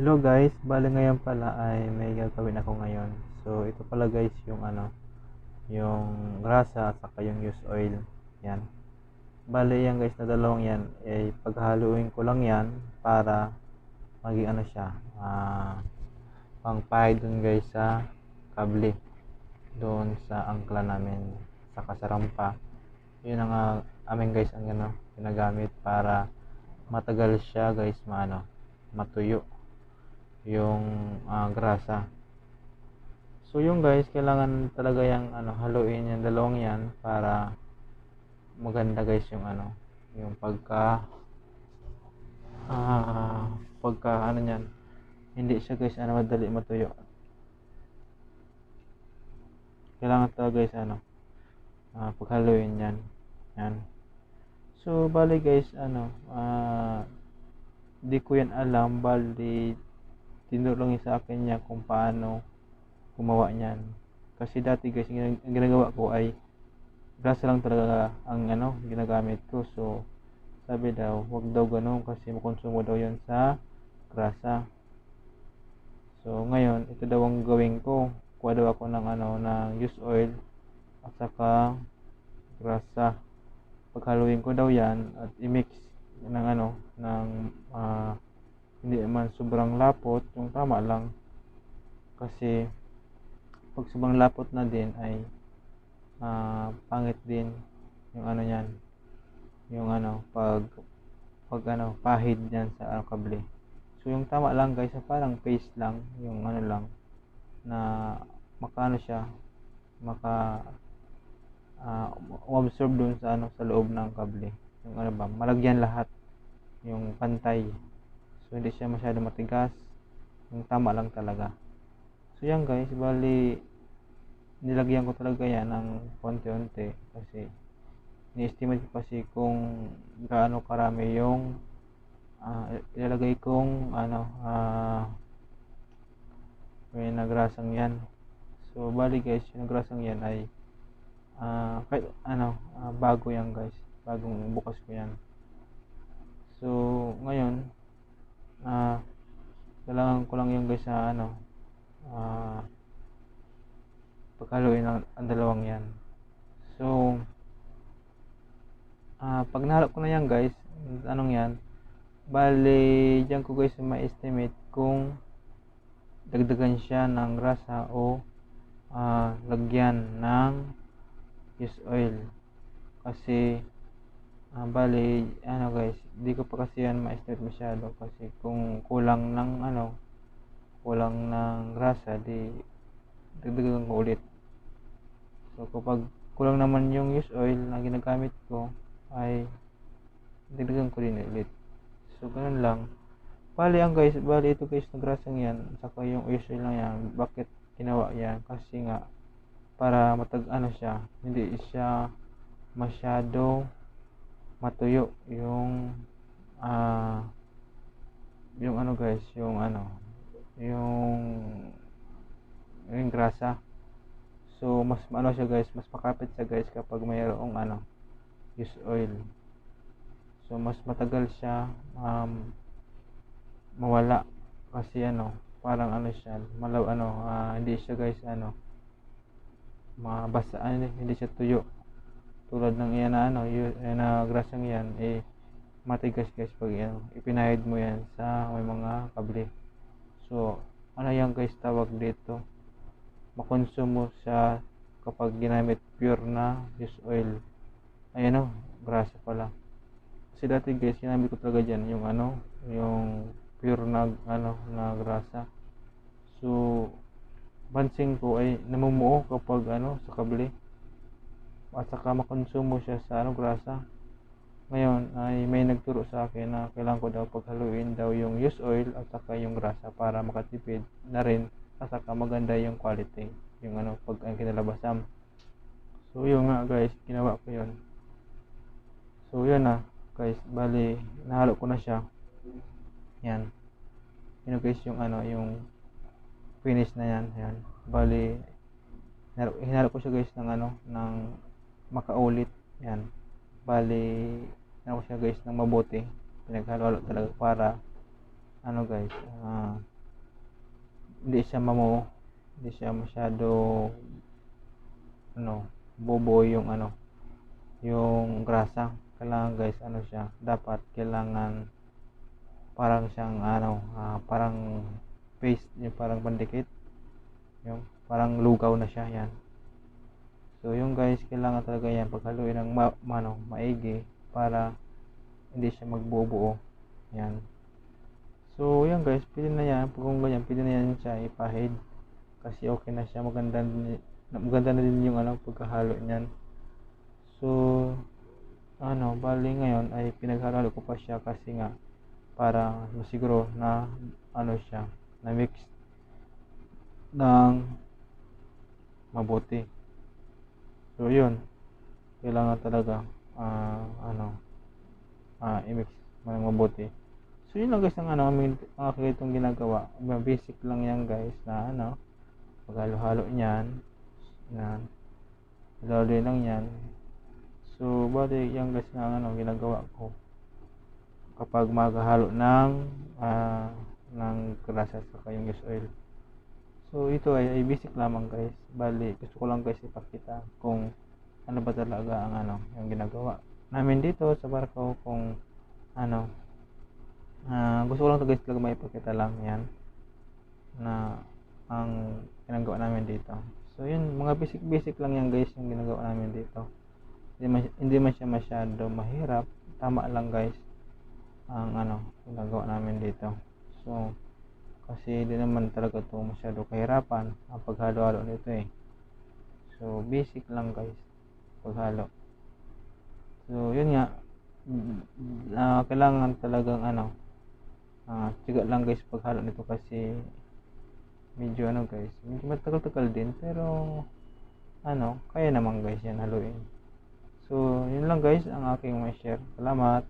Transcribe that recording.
Hello guys, bali ngayon pala ay may gagawin ako ngayon. So ito pala guys yung ano, yung grasa at saka yung used oil. Yan. Bali yan guys na dalawang yan, ay paghaluin ko lang yan para maging ano siya, ah, pangpahid dun guys sa kable doon sa angkla namin saka sa rampa. Yun ang uh, amin guys ang ano, ginagamit para matagal siya guys maano, matuyo yung uh, grasa. So yung guys, kailangan talaga yung ano, haluin yung dalawang yan para maganda guys yung ano, yung pagka uh, pagka ano niyan. Hindi siya guys ano madali matuyo. Kailangan talaga guys ano, uh, paghaluin yan. Yan. So bali guys ano, uh, di ko yan alam bali tinulong sa akin niya kung paano gumawa niyan. Kasi dati guys, ang ginagawa ko ay grasa lang talaga ang ano, ginagamit ko. So, sabi daw, wag daw ganun kasi makonsumo daw yon sa grasa. So, ngayon, ito daw ang gawin ko. Kuha daw ako ng ano, ng used oil at saka grasa. Paghaluin ko daw yan at i-mix ng ano, ng uh, hindi man sobrang lapot yung tama lang. Kasi pag sobrang lapot na din ay uh, pangit din yung ano niyan. Yung ano pag pag ano pahid niyan sa ano, kable so yung tama lang guys parang paste lang yung ano lang na makano siya maka uh, absorb dun sa ano sa loob ng kable yung ano ba malagyan lahat yung pantay So, hindi siya masyado matigas. Yung tama lang talaga. So, yan guys. Bali, nilagyan ko talaga yan ng konti-unti. Kasi, ni-estimate ko kasi kung gaano karami yung uh, ilalagay kong ano, uh, may nagrasang yan. So, bali guys, yung nagrasang yan ay uh, kahit ano, uh, bago yan guys. Bagong bukas ko yan. So, ngayon, kailangan ko lang yung guys sa ano uh, paghaluin ang, ang dalawang yan. So uh, pag nahalap ko na yan guys anong yan? Bali dyan ko guys ma-estimate kung dagdagan siya ng grasa o uh, lagyan ng use oil. Kasi uh, bali ano guys hindi ko pa kasi yan ma-estimate masyado kasi kung kulang ng ano kulang ng grasa di dagdagan ko ulit. So kapag kulang naman yung use oil na ginagamit ko ay dagdagan ko din ulit. So ganun lang. Bali ang guys bali ito guys na grasang yan saka yung use oil lang yan bakit ginawa yan? Kasi nga para matag ano siya hindi siya masyado matuyo yung uh, yung ano guys yung ano yung yung grasa. So mas ano siya guys mas makapit siya guys kapag mayroong ano use oil. So mas matagal siya um, mawala. Kasi ano parang ano siya malaw ano uh, hindi siya guys ano mabasa ano, hindi siya tuyo. Tulad ng iyan na ano yun, na grasang yan eh matigas guys pag yan ipinahid mo yan sa may mga kable so ano yan guys tawag dito? Makonsumo sa kapag ginamit pure na use oil. Ayan o grasa pala kasi dati guys ginamit ko talaga dyan yung ano yung pure na ano na grasa. So pansin ko ay namumuo kapag ano sa kable. At saka makonsumo siya sa ano grasa ngayon ay may nagturo sa akin na kailangan ko daw paghaluin daw yung used oil at saka yung grasa para makatipid na rin at saka maganda yung quality yung ano pag ang kinalabasan. So yun nga guys ginawa ko yun. So yun na guys bali nahalo ko na siya. Yan. Yun guys yung ano yung finish na yan. Yan. Bali hinalo ko siya guys ng ano ng makaulit. Yan. Bali ano siya guys ng mabuti. Pinaghalo-halo talaga para ano guys uh, hindi siya mamu hindi siya masyado ano bobo yung ano yung grasa. Kailangan guys ano siya dapat kailangan parang siyang ano ah, parang paste yung parang pandikit yung parang lugaw na siya yan. So yung guys kailangan talaga yan paghaluin ng ma, ano, maigi para hindi siya magbubuo. Yan. So yan guys. Pwede na yan. Kung ganyan pwede na yan siya ipahid. Kasi okay na siya. Maganda maganda na din yung ano pagkahalo niyan. So ano bali ngayon ay pinaghalo ko pa siya kasi nga para masiguro na ano siya na mix ng mabuti. So yun. Kailangan talaga ah, ano? Ah, i-mix ng mabuti. So yun lang guys ang ano aking itong ginagawa. Mga basic lang yan guys na ano paghalo-halo niyan yan. Lalo lang yan. So bali yan guys ang ano ginagawa ko. Kapag maghahalo ng ah, ng grasa sa yung gas oil. So ito ay, ay basic lamang guys. Bali gusto ko lang guys ipakita kung ano ba talaga ang ano yung ginagawa namin dito sa barko kung ano ah, gusto ko lang guys talaga maipakita lang yan na ang ginagawa namin dito. So yun mga basic basic lang yan guys yung ginagawa namin dito. Hindi man, hindi man siya masyado mahirap. Tama lang guys ang ano ginagawa namin dito. So kasi hindi naman talaga to masyado kahirapan. Ang paghalo-halo nito eh. So basic lang guys paghalo. So yun nga. Ah, kailangan talagang ano ah tiga lang guys paghalo nito kasi medyo ano guys medyo matagal-tagal din pero ano kaya naman guys yan haluin. So yun lang guys ang aking may share salamat